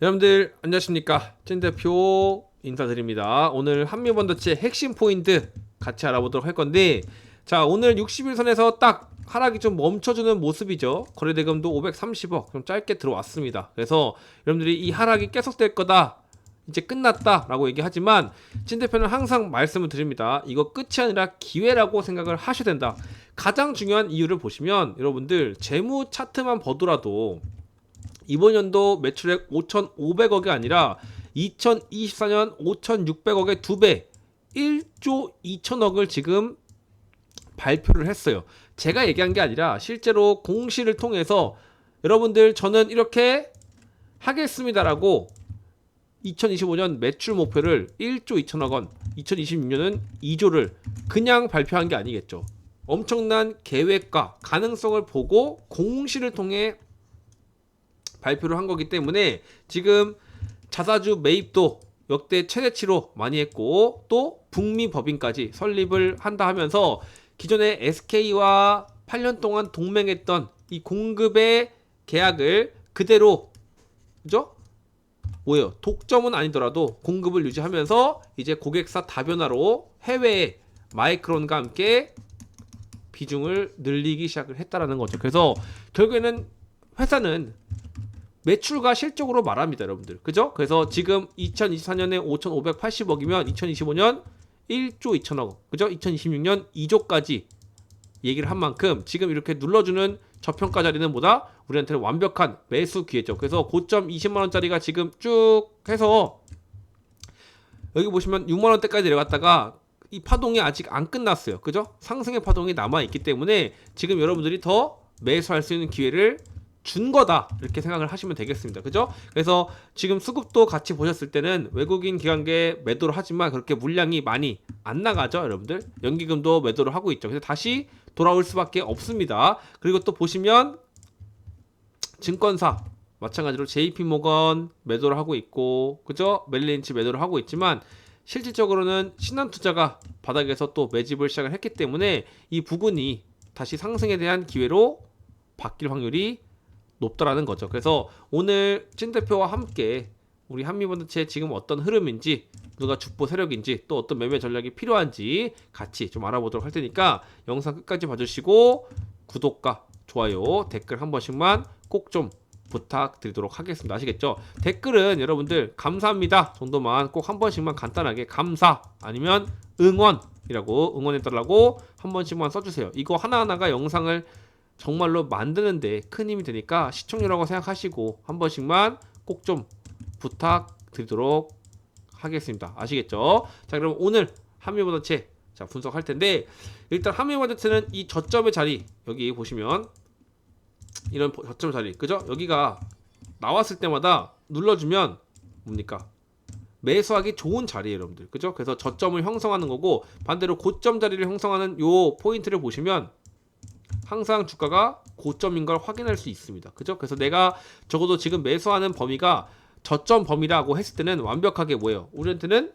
여러분들 안녕하십니까? 찐 대표 인사드립니다. 오늘 한미반도체 핵심 포인트 같이 알아보도록 할 건데 자 오늘 60일선에서 딱 하락이 좀 멈춰주는 모습이죠. 거래대금도 530억 좀 짧게 들어왔습니다. 그래서 여러분들이 이 하락이 계속될 거다 이제 끝났다 라고 얘기하지만 찐 대표는 항상 말씀을 드립니다. 이거 끝이 아니라 기회라고 생각을 하셔야 된다. 가장 중요한 이유를 보시면 여러분들 재무 차트만 보더라도 이번 연도 매출액 5,500억이 아니라 2024년 5,600억의 두 배, 1조 2천억을 지금 발표를 했어요. 제가 얘기한 게 아니라 실제로 공시를 통해서 여러분들 저는 이렇게 하겠습니다라고 2025년 매출 목표를 1조 2천억 원, 2026년은 2조를 그냥 발표한 게 아니겠죠. 엄청난 계획과 가능성을 보고 공시를 통해 발표를 한 거기 때문에 지금 자사주 매입도 역대 최대치로 많이 했고 또 북미 법인까지 설립을 한다 하면서 기존에 SK와 8년 동안 동맹했던 이 공급의 계약을 그대로 그죠? 뭐예요? 독점은 아니더라도 공급을 유지하면서 이제 고객사 다변화로 해외에 마이크론과 함께 비중을 늘리기 시작을 했다라는 거죠. 그래서 결국에는 회사는 매출과 실적으로 말합니다, 여러분들. 그죠? 그래서 지금 2024년에 5,580억이면 2025년 1조 2천억, 그죠? 2026년 2조까지 얘기를 한 만큼 지금 이렇게 눌러주는 저평가 자리는 뭐다? 우리한테는 완벽한 매수 기회죠. 그래서 고점 20만 원짜리가 지금 쭉 해서 여기 보시면 6만 원대까지 내려갔다가 이 파동이 아직 안 끝났어요. 그죠? 상승의 파동이 남아 있기 때문에 지금 여러분들이 더 매수할 수 있는 기회를 준 거다. 이렇게 생각을 하시면 되겠습니다. 그죠? 그래서 지금 수급도 같이 보셨을 때는 외국인 기관계 매도를 하지만 그렇게 물량이 많이 안 나가죠 여러분들? 연기금도 매도를 하고 있죠. 그래서 다시 돌아올 수밖에 없습니다. 그리고 또 보시면 증권사 마찬가지로 JP 모건 매도를 하고 있고 그죠? 멜린치 매도를 하고 있지만 실질적으로는 신한투자가 바닥에서 또 매집을 시작을 했기 때문에 이 부분이 다시 상승에 대한 기회로 바뀔 확률이 높다라는 거죠. 그래서 오늘 찐 대표와 함께 우리 한미반도체 지금 어떤 흐름인지 누가 주포 세력인지 또 어떤 매매 전략이 필요한지 같이 좀 알아보도록 할 테니까 영상 끝까지 봐주시고 구독과 좋아요 댓글 한 번씩만 꼭 좀 부탁드리도록 하겠습니다. 아시겠죠? 댓글은 여러분들 감사합니다 정도만 꼭 한 번씩만 간단하게 감사 아니면 응원이라고 응원해달라고 한 번씩만 써주세요. 이거 하나하나가 영상을 정말로 만드는데 큰 힘이 되니까 시청료라고 생각하시고 한 번씩만 꼭 좀 부탁드리도록 하겠습니다. 아시겠죠? 자, 그럼 오늘 한미반도체 자 분석할 텐데 일단 한미반도체는 이 저점의 자리 여기 보시면 이런 저점 자리 그죠? 여기가 나왔을 때마다 눌러주면 뭡니까? 매수하기 좋은 자리예요, 여러분들. 그죠? 그래서 저점을 형성하는 거고 반대로 고점 자리를 형성하는 요 포인트를 보시면 항상 주가가 고점인 걸 확인할 수 있습니다. 그죠? 그래서 내가 적어도 지금 매수하는 범위가 저점 범위라고 했을 때는 완벽하게 뭐예요? 우리한테는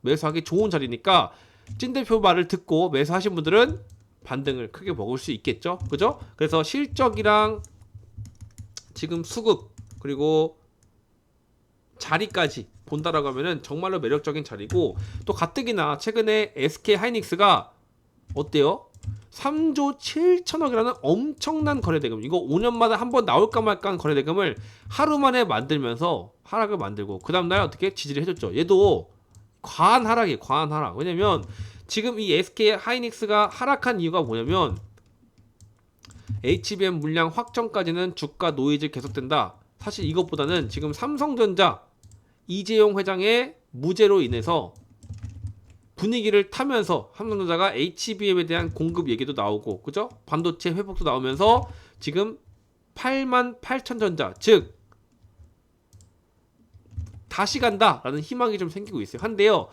매수하기 좋은 자리니까 찐 대표 말을 듣고 매수하신 분들은 반등을 크게 먹을 수 있겠죠? 그죠? 그래서 실적이랑 지금 수급 그리고 자리까지 본다라고 하면은 정말로 매력적인 자리고 또 가뜩이나 최근에 SK 하이닉스가 어때요? 3조 7천억이라는 엄청난 거래대금. 이거 5년마다 한 번 나올까 말까 한 거래대금을 하루 만에 만들면서 하락을 만들고 그 다음날 어떻게 지지를 해줬죠. 얘도 과한 하락이 과한 하락. 왜냐면 지금 이 SK 하이닉스가 하락한 이유가 뭐냐면 HBM 물량 확정까지는 주가 노이즈 계속된다. 사실 이것보다는 지금 삼성전자 이재용 회장의 무죄로 인해서 분위기를 타면서 삼성전자가 HBM에 대한 공급 얘기도 나오고 그죠? 반도체 회복도 나오면서 지금 8만 8천 전자 즉 다시 간다라는 희망이 좀 생기고 있어요. 한데요.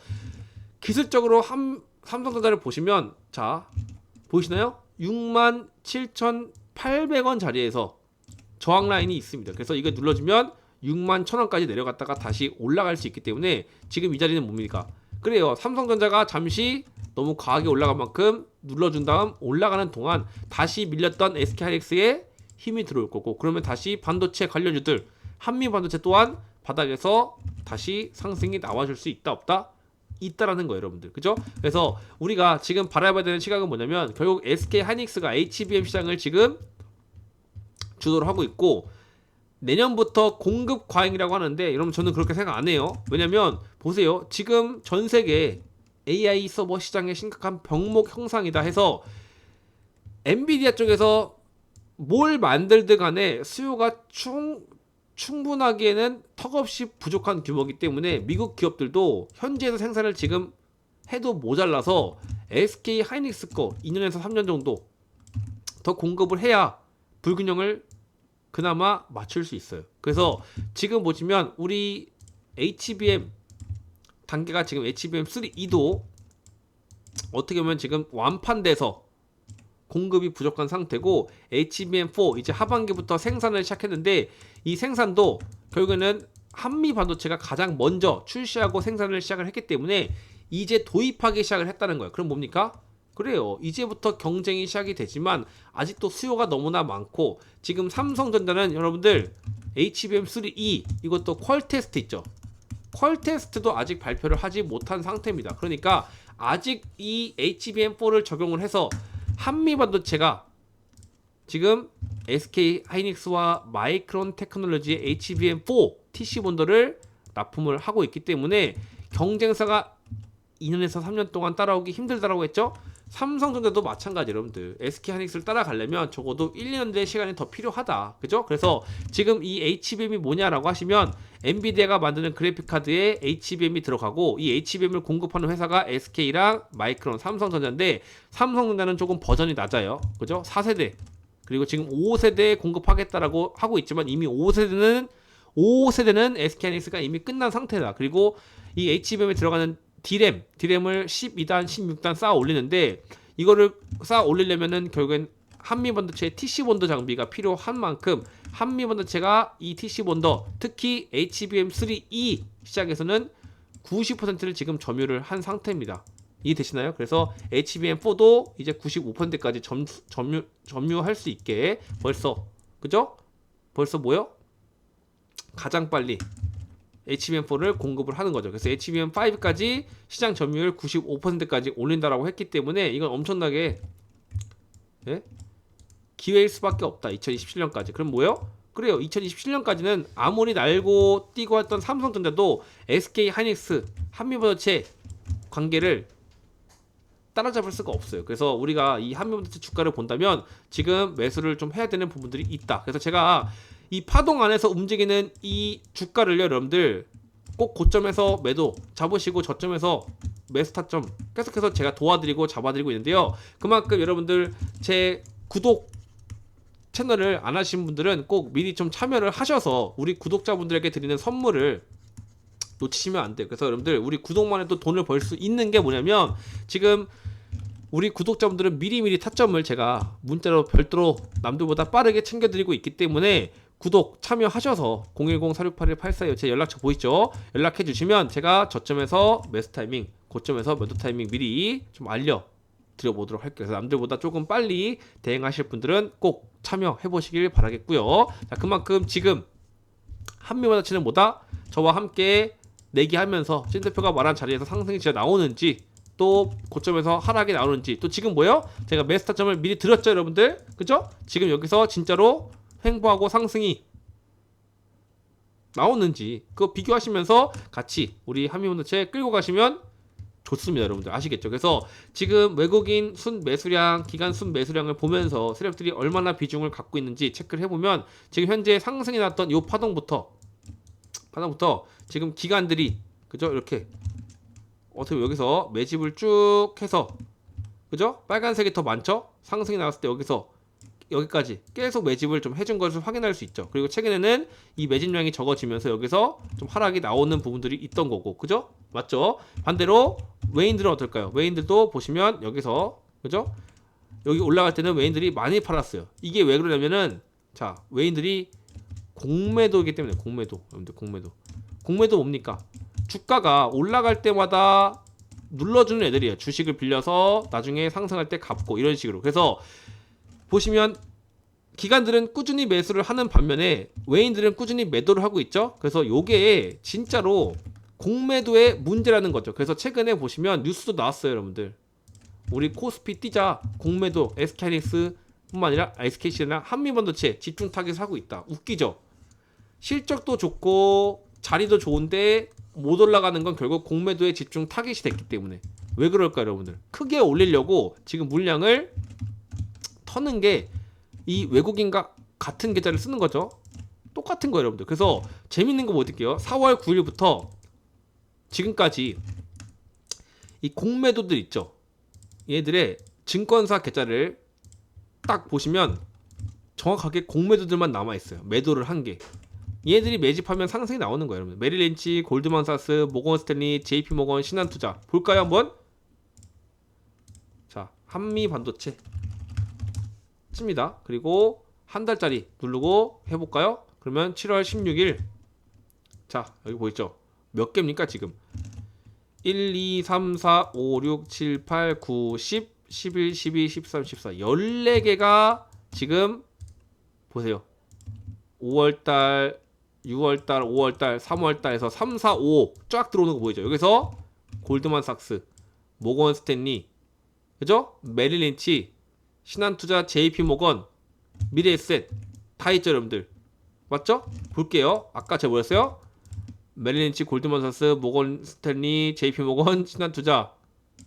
기술적으로 한, 삼성전자를 보시면 자 보이시나요? 6만 7,800원 자리에서 저항 라인이 있습니다. 그래서 이거 눌러주면 6만 1,000원까지 내려갔다가 다시 올라갈 수 있기 때문에 지금 이 자리는 뭡니까? 그래요. 삼성전자가 잠시 너무 과하게 올라간 만큼 눌러준 다음 올라가는 동안 다시 밀렸던 SK하이닉스에 힘이 들어올 거고 그러면 다시 반도체 관련주들 한미 반도체 또한 바닥에서 다시 상승이 나와줄 수 있다 없다 있다라는 거예요, 여러분들. 그죠? 그래서 우리가 지금 바라봐야 되는 시각은 뭐냐면 결국 SK 하이닉스가 HBM 시장을 지금 주도를 하고 있고 내년부터 공급 과잉이라고 하는데 여러분 저는 그렇게 생각 안 해요. 왜냐면 보세요. 지금 전 세계 AI 서버 시장의 심각한 병목 형상이다 해서 엔비디아 쪽에서 뭘 만들든 간에 수요가 충, 충분하기에는 턱없이 부족한 규모이기 때문에 미국 기업들도 현지에서 생산을 지금 해도 모자라서 SK 하이닉스 거 2년에서 3년 정도 더 공급을 해야 불균형을 그나마 맞출 수 있어요. 그래서 지금 보시면 우리 HBM 단계가 지금 HBM3E도 어떻게 보면 지금 완판돼서 공급이 부족한 상태고 HBM4 이제 하반기부터 생산을 시작했는데 이 생산도 결국에는 한미 반도체가 가장 먼저 출시하고 생산을 시작을 했기 때문에 이제 도입하기 시작을 했다는 거예요. 그럼 뭡니까? 그래요. 이제부터 경쟁이 시작이 되지만 아직도 수요가 너무나 많고 지금 삼성전자는 여러분들 HBM3E 이것도 퀄 테스트 있죠. 퀄 테스트도 아직 발표를 하지 못한 상태입니다. 그러니까 아직 이 HBM4를 적용을 해서 한미 반도체가 지금 SK 하이닉스와 마이크론 테크놀로지의 HBM4 TC 본더를 납품을 하고 있기 때문에 경쟁사가 2년에서 3년 동안 따라오기 힘들다라고 했죠. 삼성전자도 마찬가지 여러분들 SK 하이닉스를 따라가려면 적어도 1, 2년 의 시간이 더 필요하다. 그죠? 그래서 지금 이 HBM이 뭐냐라고 하시면 엔비디아가 만드는 그래픽 카드에 HBM이 들어가고 이 HBM을 공급하는 회사가 SK랑 마이크론, 삼성전자인데 삼성전자는 조금 버전이 낮아요. 그죠? 4세대. 그리고 지금 5세대에 공급하겠다라고 하고 있지만 이미 5세대는 5세대는 SK 하이닉스가 이미 끝난 상태다. 그리고 이 HBM에 들어가는 D램, D램을 12단, 16단 쌓아 올리는데 이거를 쌓아 올리려면은 결국엔 한미 반도체 TC 본더 장비가 필요한 만큼 한미 반도체가 이 TC 본더 특히 HBM3E 시장에서는 90%를 지금 점유를 한 상태입니다. 이해되시나요? 그래서 HBM4도 이제 95%까지 점, 점유 점유할 수 있게 벌써 그죠? 벌써 뭐요? 가장 빨리 HBM4를 공급을 하는 거죠. 그래서 HBM5까지 시장 점유율 95%까지 올린다라고 했기 때문에 이건 엄청나게 예? 기회일 수밖에 없다. 2027년까지. 그럼 뭐요? 그래요. 2027년까지는 아무리 날고 뛰고 했던 삼성전자도 SK 하이닉스 한미반도체 관계를 따라잡을 수가 없어요. 그래서 우리가 이 한미반도체 주가를 본다면 지금 매수를 좀 해야 되는 부분들이 있다. 그래서 제가 이 파동 안에서 움직이는 이 주가를요, 여러분들 꼭 고점에서 매도 잡으시고 저점에서 매수 타점 계속해서 제가 도와드리고 잡아드리고 있는데요. 그만큼 여러분들 제 구독 채널을 안 하신 분들은 꼭 미리 좀 참여를 하셔서 우리 구독자분들에게 드리는 선물을 놓치시면 안 돼요. 그래서 여러분들 우리 구독만 해도 돈을 벌 수 있는 게 뭐냐면 지금 우리 구독자분들은 미리미리 타점을 제가 문자로 별도로 남들보다 빠르게 챙겨드리고 있기 때문에 구독 참여하셔서 010-4681-8425제 연락처 보이죠? 연락해 주시면 제가 저점에서 매수 타이밍, 고점에서 매도 타이밍 미리 좀 알려 드려보도록 할게요. 그래서 남들보다 조금 빨리 대응하실 분들은 꼭 참여해 보시길 바라겠고요. 자, 그만큼 지금 한미반도체는 뭐다? 저와 함께 내기하면서 신 대표가 말한 자리에서 상승이 진짜 나오는지 또 고점에서 하락이 나오는지 또 지금 뭐요? 제가 메스타점을 미리 드렸죠, 여러분들. 그죠? 지금 여기서 진짜로 횡보하고 상승이 나오는지 그거 비교하시면서 같이 우리 한미반도체 끌고 가시면 좋습니다, 여러분들 아시겠죠? 그래서 지금 외국인 순 매수량, 기간 순 매수량을 보면서 세력들이 얼마나 비중을 갖고 있는지 체크를 해보면 지금 현재 상승이 났던 이 파동부터 파동부터 지금 기관들이 그죠? 이렇게 어떻게 여기서 매집을 쭉 해서 그죠? 빨간색이 더 많죠? 상승이 나왔을 때 여기서 여기까지 계속 매집을 좀 해준 것을 확인할 수 있죠. 그리고 최근에는 이 매집량이 적어지면서 여기서 좀 하락이 나오는 부분들이 있던 거고, 그죠? 맞죠? 반대로 웨인들은 어떨까요? 웨인들도 보시면 여기서 그죠? 여기 올라갈 때는 웨인들이 많이 팔았어요. 이게 왜 그러냐면은 자 웨인들이 공매도이기 때문에 공매도 여러분들 공매도 공매도 뭡니까? 주가가 올라갈 때마다 눌러주는 애들이에요. 주식을 빌려서 나중에 상승할 때 갚고 이런 식으로. 그래서 보시면 기관들은 꾸준히 매수를 하는 반면에 외인들은 꾸준히 매도를 하고 있죠. 그래서 요게 진짜로 공매도의 문제라는 거죠. 그래서 최근에 보시면 뉴스도 나왔어요, 여러분들. 우리 코스피 뛰자 공매도 SK하이닉스뿐만 아니라 SKC나 한미반도체 집중 타겟을 하고 있다. 웃기죠. 실적도 좋고 자리도 좋은데 못 올라가는 건 결국 공매도에 집중 타겟이 됐기 때문에 왜 그럴까 여러분들 크게 올리려고 지금 물량을 터는 게 이 외국인과 같은 계좌를 쓰는 거죠. 똑같은 거예요 여러분들. 그래서 재밌는 거 보여드릴게요? 4월 9일부터 지금까지 이 공매도들 있죠. 얘들의 증권사 계좌를 딱 보시면 정확하게 공매도들만 남아 있어요. 매도를 한 게. 얘들이 매집하면 상승이 나오는 거예요, 여러분. 메릴린치, 골드만사스, 모건 스탠리, JP 모건, 신한투자. 볼까요, 한번? 자, 한미 반도체 칩니다. 그리고 한 달짜리 누르고 해볼까요? 그러면 7월 16일 자 여기 보이죠? 몇 개입니까 지금? 1, 2, 3, 4, 5, 6, 7, 8, 9, 10, 11, 12, 13, 14 14개가 지금 보세요 5월달 6월달, 5월달, 3월달에서 3, 4, 5 쫙 들어오는 거 보이죠? 여기서 골드만삭스, 모건 스탠리, 그죠? 메릴린치, 신한투자, JP모건, 미래에셋 다 있죠, 여러분들. 맞죠? 볼게요. 아까 제가 뭐였어요? 메릴린치, 골드만삭스, 모건 스탠리, JP모건, 신한투자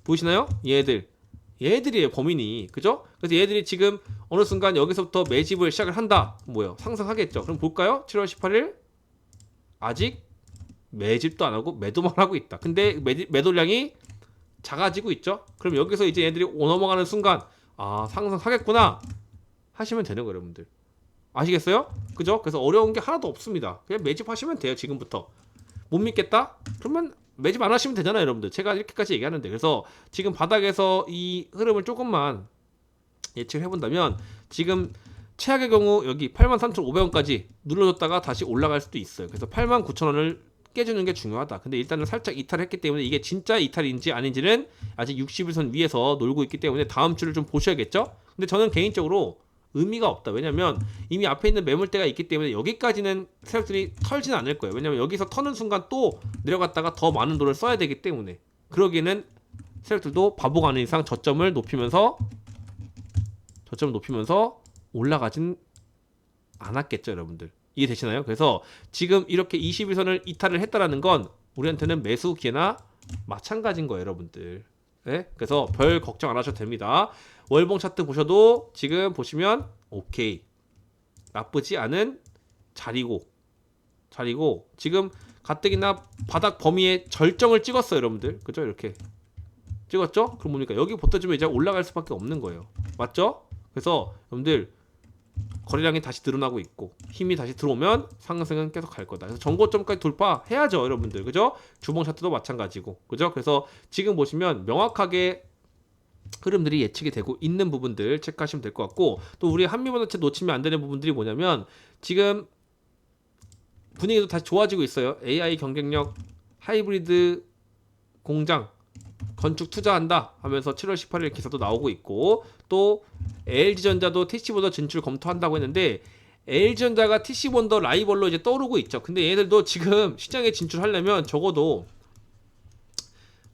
보이시나요? 얘들. 얘들이에요, 범인이. 그죠? 그래서 얘들이 지금 어느 순간 여기서부터 매집을 시작을 한다. 뭐예요? 상승하겠죠. 그럼 볼까요? 7월 18일 아직 매집도 안 하고 매도만 하고 있다. 근데 매, 매도량이 작아지고 있죠. 그럼 여기서 이제 얘들이 오 넘어가는 순간 아 상승하겠구나 하시면 되는 거예요, 여러분들. 아시겠어요? 그죠? 그래서 어려운 게 하나도 없습니다. 그냥 매집하시면 돼요, 지금부터. 못 믿겠다? 그러면 매집 안 하시면 되잖아요, 여러분들. 제가 이렇게까지 얘기하는데. 그래서 지금 바닥에서 이 흐름을 조금만 예측을 해본다면 지금 최악의 경우 여기 83,500원까지 눌러줬다가 다시 올라갈 수도 있어요. 그래서 89,000원을 깨주는 게 중요하다. 근데 일단은 살짝 이탈했기 때문에 이게 진짜 이탈인지 아닌지는 아직 60일선 위에서 놀고 있기 때문에 다음 주를 좀 보셔야겠죠? 근데 저는 개인적으로 의미가 없다. 왜냐면 이미 앞에 있는 매물대가 있기 때문에 여기까지는 세력들이 털진 않을 거예요. 왜냐면 여기서 터는 순간 또 내려갔다가 더 많은 돈을 써야 되기 때문에 그러기에는 세력들도 바보가 아닌 이상 저점을 높이면서 저점을 높이면서 올라가진 않았겠죠, 여러분들. 이해되시나요? 그래서 지금 이렇게 21선을 이탈을 했다라는 건 우리한테는 매수 기회나 마찬가지인 거예요, 여러분들. 네? 그래서 별 걱정 안 하셔도 됩니다. 월봉 차트 보셔도 지금 보시면 오케이. 나쁘지 않은 자리고 자리고 지금 가뜩이나 바닥 범위의 절정을 찍었어요, 여러분들. 그죠? 이렇게 찍었죠? 그럼 뭡니까? 여기 붙어주면 이제 올라갈 수밖에 없는 거예요. 맞죠? 그래서 여러분들 거래량이 다시 늘어나고 있고 힘이 다시 들어오면 상승은 계속 갈 거다. 그래서 전고점까지 돌파해야죠, 여러분들. 그죠? 주봉 차트도 마찬가지고. 그죠? 그래서 지금 보시면 명확하게 흐름들이 예측이 되고 있는 부분들 체크하시면 될 것 같고 또 우리 한미반도체 놓치면 안 되는 부분들이 뭐냐면 지금 분위기도 다시 좋아지고 있어요. AI 경쟁력 하이브리드 공장 건축 투자한다 하면서 7월 18일 기사도 나오고 있고 또 LG전자도 TC본더 진출 검토한다고 했는데 LG전자가 TC본더 라이벌로 이제 떠오르고 있죠. 근데 얘들도 지금 시장에 진출하려면 적어도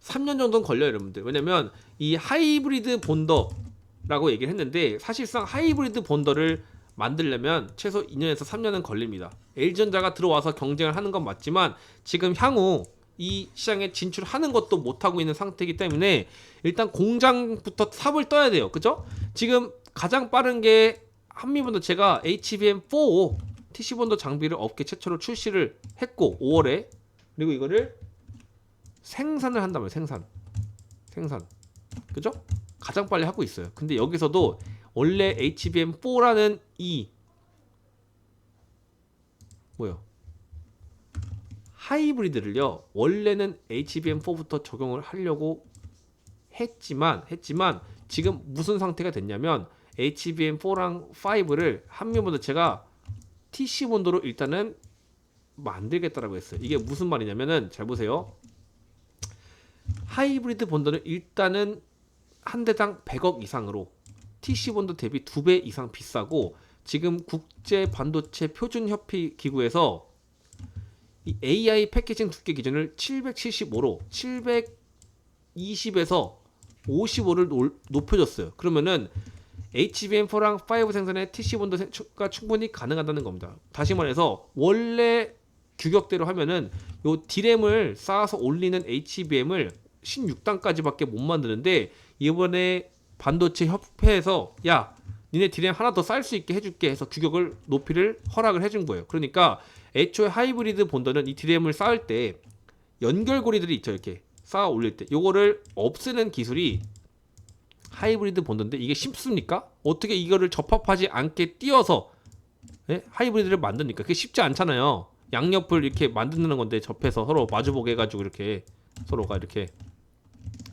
3년 정도는 걸려요, 여러분들. 왜냐면 이 하이브리드 본더라고 얘기를 했는데 사실상 하이브리드 본더를 만들려면 최소 2년에서 3년은 걸립니다. LG전자가 들어와서 경쟁을 하는 건 맞지만 지금 향후 이 시장에 진출하는 것도 못하고 있는 상태이기 때문에 일단 공장부터 삽을 떠야 돼요. 그죠? 지금 가장 빠른 게 한미본도 제가 HBM4 TC본도 장비를 업계 최초로 출시를 했고 5월에 그리고 이거를 생산을 한다면 생산 생산 그죠? 가장 빨리 하고 있어요. 근데 여기서도 원래 HBM4라는 이 뭐요? 하이브리드를요 원래는 HBM4부터 적용을 하려고 했지만 했지만 지금 무슨 상태가 됐냐면 HBM4랑 5를 한미본도체가 TC 본도로 일단은 만들겠다라고 했어요. 이게 무슨 말이냐면은 잘 보세요. 하이브리드 본도는 일단은 한 대당 100억 이상으로 TC 본도 대비 두 배 이상 비싸고 지금 국제 반도체 표준 협회 기구에서 이 AI 패키징 두께 기준을 775로 720에서 55를 높여줬어요. 그러면은 HBM4랑 5 생산에 TC 본도가 충분히 가능하다는 겁니다. 다시 말해서 원래 규격대로 하면은 요 D램을 쌓아서 올리는 HBM을 16단까지밖에 못 만드는데 이번에 반도체 협회에서 야 니네 D램 하나 더 쌓을 수 있게 해줄게 해서 규격을 높이를 허락을 해준 거예요. 그러니까 애초에 하이브리드 본더는 이 D램을 쌓을 때 연결고리들이 있죠 이렇게 쌓아 올릴 때 요거를 없애는 기술이 하이브리드 본드인데 이게 쉽습니까? 어떻게 이거를 접합하지 않게 띄어서 예? 하이브리드를 만드니까 그게 쉽지 않잖아요. 양옆을 이렇게 만드는 건데 접해서 서로 마주보게 해가지고 이렇게 서로가 이렇게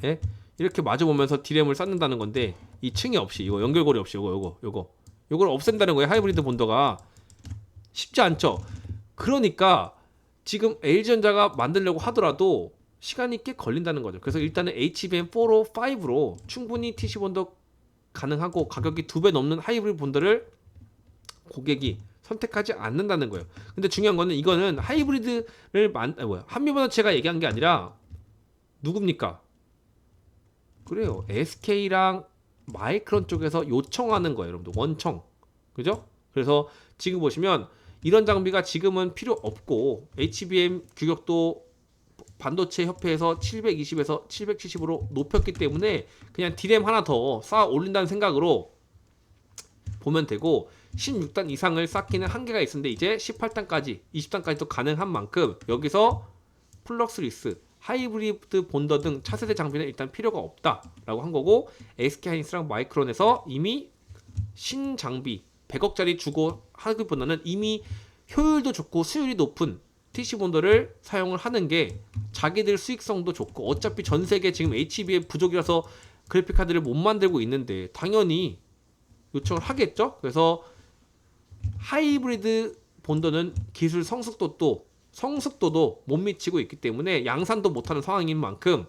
예? 이렇게 마주보면서 디램을 쌓는다는 건데 이 층이 없이 이거 연결고리 없이 요거 요거 요거 요걸 없앤다는 거예요 하이브리드 본더가 쉽지 않죠. 그러니까 지금 LG전자가 만들려고 하더라도 시간이 꽤 걸린다는 거죠. 그래서 일단은 HBM4로 5로 충분히 TC 본더 가능하고 가격이 두 배 넘는 하이브리드 본더를 고객이 선택하지 않는다는 거예요. 근데 중요한 거는 이거는 하이브리드를 만 아, 뭐야 한미반도체가 얘기한 게 아니라 누굽니까? 그래요. SK랑 마이크론 쪽에서 요청하는 거예요, 여러분들 원청, 그죠? 그래서 지금 보시면 이런 장비가 지금은 필요 없고 HBM 규격도 반도체 협회에서 720에서 770으로 높였기 때문에 그냥 D램 하나 더 쌓아 올린다는 생각으로 보면 되고 16단 이상을 쌓기는 한계가 있는데 이제 18단까지 20단까지도 가능한 만큼 여기서 플럭스리스 하이브리드 본더 등 차세대 장비는 일단 필요가 없다라고 한 거고 SK 하이닉스랑 마이크론에서 이미 신장비 100억짜리 주고 하기보다는 이미 효율도 좋고 수율이 높은 TC 본더를 사용을 하는 게 자기들 수익성도 좋고 어차피 전 세계 지금 HBM 부족이라서 그래픽 카드를 못 만들고 있는데 당연히 요청을 하겠죠. 그래서 하이브리드 본더는 기술 성숙도도 성숙도도 못 미치고 있기 때문에 양산도 못하는 상황인 만큼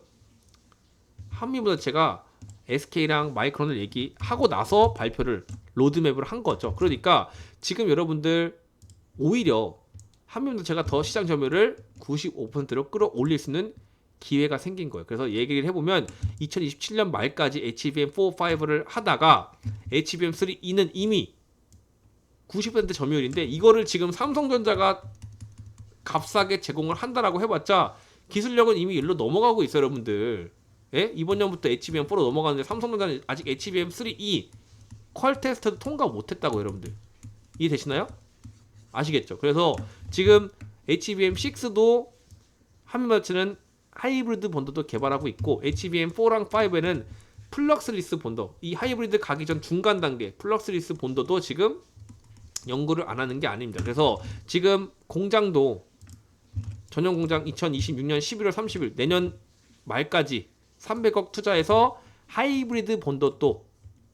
한미보다 제가 SK랑 마이크론을 얘기하고 나서 발표를 로드맵을 한 거죠. 그러니까 지금 여러분들 오히려 한미보다 제가 더 시장 점유율을 95%로 끌어올릴 수 있는 기회가 생긴 거예요. 그래서 얘기를 해보면 2027년 말까지 HBM4, 5를 하다가 HBM3, 2는 이미 90% 점유율인데 이거를 지금 삼성전자가 값싸게 제공을 한다라고 해봤자 기술력은 이미 일로 넘어가고 있어요, 여러분들. 예? 이번 년부터 HBM4로 넘어가는데 삼성전자는 아직 HBM3, 2퀄 테스트도 통과 못했다고 여러분들. 이해되시나요? 아시겠죠? 그래서 지금 HBM6도 한미마치는 하이브리드 본더도 개발하고 있고 HBM4랑 5에는 플럭스리스 본더 이 하이브리드 가기 전 중간 단계 플럭스리스 본더도 지금 연구를 안 하는 게 아닙니다. 그래서 지금 공장도 전용 공장 2026년 11월 30일 내년 말까지 300억 투자해서 하이브리드 본더도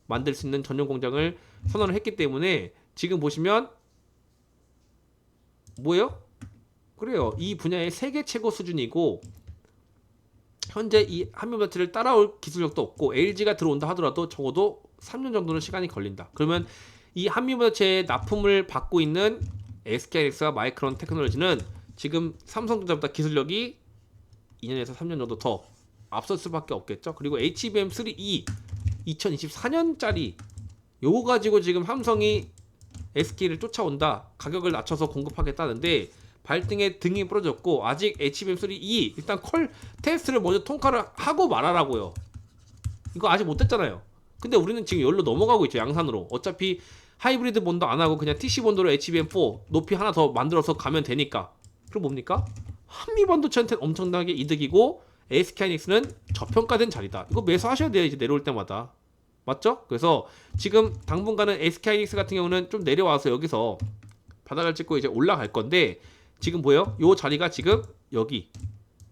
만들 수 있는 전용 공장을 선언을 했기 때문에 지금 보시면 뭐예요? 그래요. 이 분야의 세계 최고 수준이고 현재 이 한미반도체를 따라올 기술력도 없고 LG가 들어온다 하더라도 적어도 3년 정도는 시간이 걸린다. 그러면 이 한미반도체의 납품을 받고 있는 SK하이닉스와 마이크론 테크놀로지는 지금 삼성전자보다 기술력이 2년에서 3년 정도 더 앞설 수밖에 없겠죠. 그리고 HBM3E 2024년짜리 요거 가지고 지금 삼성이 SK를 쫓아온다. 가격을 낮춰서 공급하겠다는데 발등에 등이 부러졌고 아직 HBM3E 일단 콜 테스트를 먼저 통과를 하고 말하라고요. 이거 아직 못 됐잖아요. 근데 우리는 지금 열로 넘어가고 있죠. 양산으로. 어차피 하이브리드 본도 안 하고 그냥 TC 본도로 HBM4 높이 하나 더 만들어서 가면 되니까. 그럼 뭡니까? 한미 반도체한테는 엄청나게 이득이고 SK하이닉스는 저평가된 자리다. 이거 매수하셔야 돼요. 이제 내려올 때마다. 맞죠? 그래서 지금 당분간은 SK하이닉스 같은 경우는 좀 내려와서 여기서 바닥을 찍고 이제 올라갈 건데 지금 보여? 요 자리가 지금 여기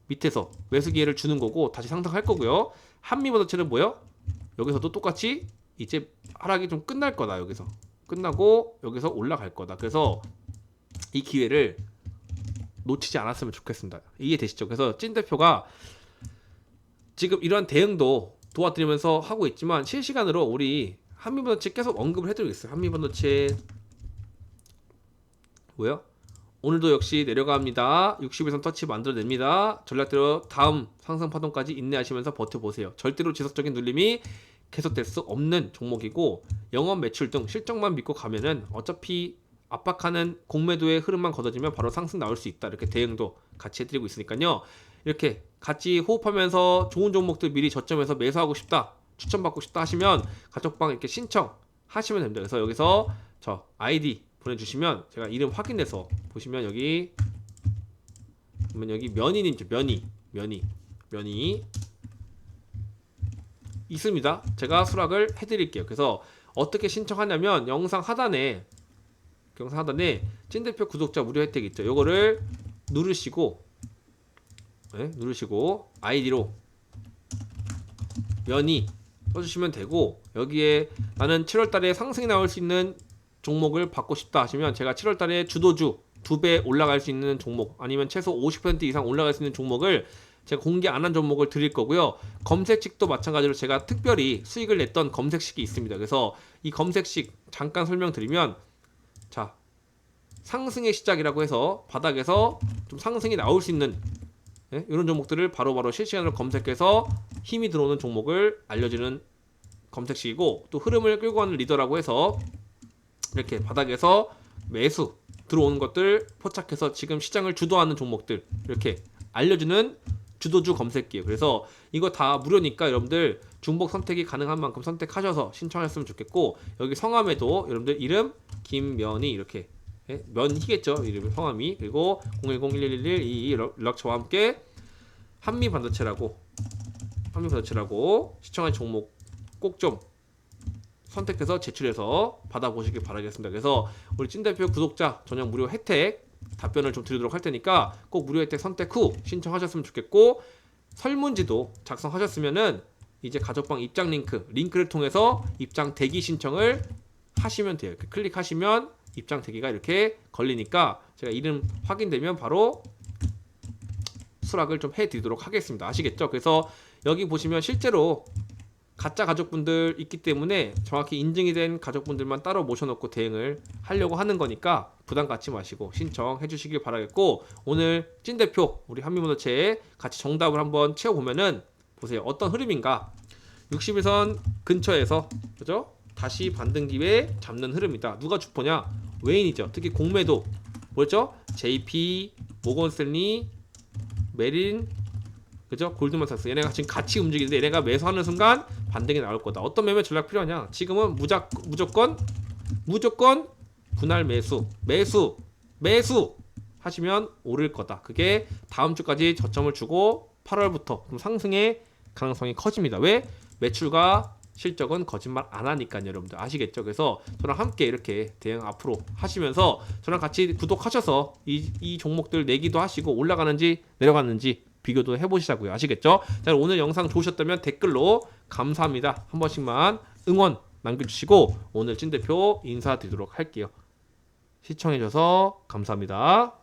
밑에서 매수 기회를 주는 거고 다시 상승할 거고요. 한미 반도체는 뭐요? 여기서도 똑같이 이제 하락이 좀 끝날 거다 여기서 끝나고 여기서 올라갈 거다. 그래서 이 기회를 놓치지 않았으면 좋겠습니다. 이해되시죠? 그래서 찐 대표가 지금 이러한 대응도 도와드리면서 하고 있지만 실시간으로 우리 한미반도체 계속 언급을 해드리고 있어요. 한미반도체 뭐요? 오늘도 역시 내려갑니다. 60일선 터치 만들어냅니다. 전략대로 다음 상승 파동까지 인내하시면서 버텨보세요. 절대로 지속적인 눌림이 계속될 수 없는 종목이고 영업 매출 등 실적만 믿고 가면은 어차피 압박하는 공매도의 흐름만 걷어지면 바로 상승 나올 수 있다. 이렇게 대응도 같이 해드리고 있으니까요. 이렇게 같이 호흡하면서 좋은 종목들 미리 저점에서 매수하고 싶다. 추천받고 싶다 하시면 가족방 이렇게 신청하시면 됩니다. 그래서 여기서 저 아이디 보내주시면 제가 이름 확인해서 보시면 여기 보면 여기 면이님 있죠 면이 면이 면이 있습니다. 제가 수락을 해드릴게요. 그래서 어떻게 신청하냐면 영상 하단에 영상 하단에 찐대표 구독자 무료 혜택 있죠. 요거를 누르시고 네, 누르시고 아이디로 면이 써주시면 되고 여기에 나는 7월달에 상승이 나올 수 있는 종목을 받고 싶다 하시면 제가 7월달에 주도주 두 배 올라갈 수 있는 종목 아니면 최소 50% 이상 올라갈 수 있는 종목을 제가 공개 안 한 종목을 드릴 거고요. 검색식도 마찬가지로 제가 특별히 수익을 냈던 검색식이 있습니다. 그래서 이 검색식 잠깐 설명드리면 자 상승의 시작이라고 해서 바닥에서 좀 상승이 나올 수 있는 예? 이런 종목들을 바로 바로 실시간으로 검색해서 힘이 들어오는 종목을 알려주는 검색식이고 또 흐름을 끌고 가는 리더라고 해서 이렇게 바닥에서 매수 들어오는 것들 포착해서 지금 시장을 주도하는 종목들 이렇게 알려주는 주도주 검색기예요. 그래서 이거 다 무료니까 여러분들 중복 선택이 가능한 만큼 선택하셔서 신청했으면 좋겠고 여기 성함에도 여러분들 이름 김면이 이렇게 예? 면희겠죠 이름 성함이 그리고 010-1111-22 연락처와 함께 한미 반도체라고 한미 반도체라고 시청한 종목 꼭 좀 선택해서 제출해서 받아보시길 바라겠습니다. 그래서 우리 찐 대표 구독자 전용 무료 혜택 답변을 좀 드리도록 할 테니까 꼭 무료 혜택 선택 후 신청하셨으면 좋겠고 설문지도 작성하셨으면은 이제 가족방 입장 링크 링크를 통해서 입장 대기 신청을 하시면 돼요. 이렇게 클릭하시면 입장 대기가 이렇게 걸리니까 제가 이름 확인되면 바로 수락을 좀 해드리도록 하겠습니다. 아시겠죠? 그래서 여기 보시면 실제로 가짜 가족분들 있기 때문에 정확히 인증이 된 가족분들만 따로 모셔놓고 대응을 하려고 하는 거니까 부담 갖지 마시고 신청해 주시길 바라겠고 오늘 찐 대표 우리 한미모노체에 같이 정답을 한번 채워보면은 보세요. 어떤 흐름인가? 61선 근처에서 그죠? 다시 반등 기회 잡는 흐름이다. 누가 주포냐? 웨인이죠. 특히 공매도. 뭐였죠 JP 모건스탠리 메린 그죠? 골드만삭스. 얘네가 지금 같이 움직이는데 얘네가 매수하는 순간 반등이 나올 거다. 어떤 매매 전략 필요하냐? 지금은 무작, 무조건 무조건 분할 매수, 매수, 매수! 하시면 오를 거다. 그게 다음 주까지 저점을 주고 8월부터 좀 상승의 가능성이 커집니다. 왜? 매출과 실적은 거짓말 안 하니까요, 여러분들 아시겠죠? 그래서 저랑 함께 이렇게 대응 앞으로 하시면서 저랑 같이 구독하셔서 이, 이 종목들 내기도 하시고 올라가는지 내려가는지 비교도 해보시자고요. 아시겠죠? 자, 오늘 영상 좋으셨다면 댓글로 감사합니다. 한 번씩만 응원 남겨주시고 오늘 찐 대표 인사드리도록 할게요. 시청해주셔서 감사합니다.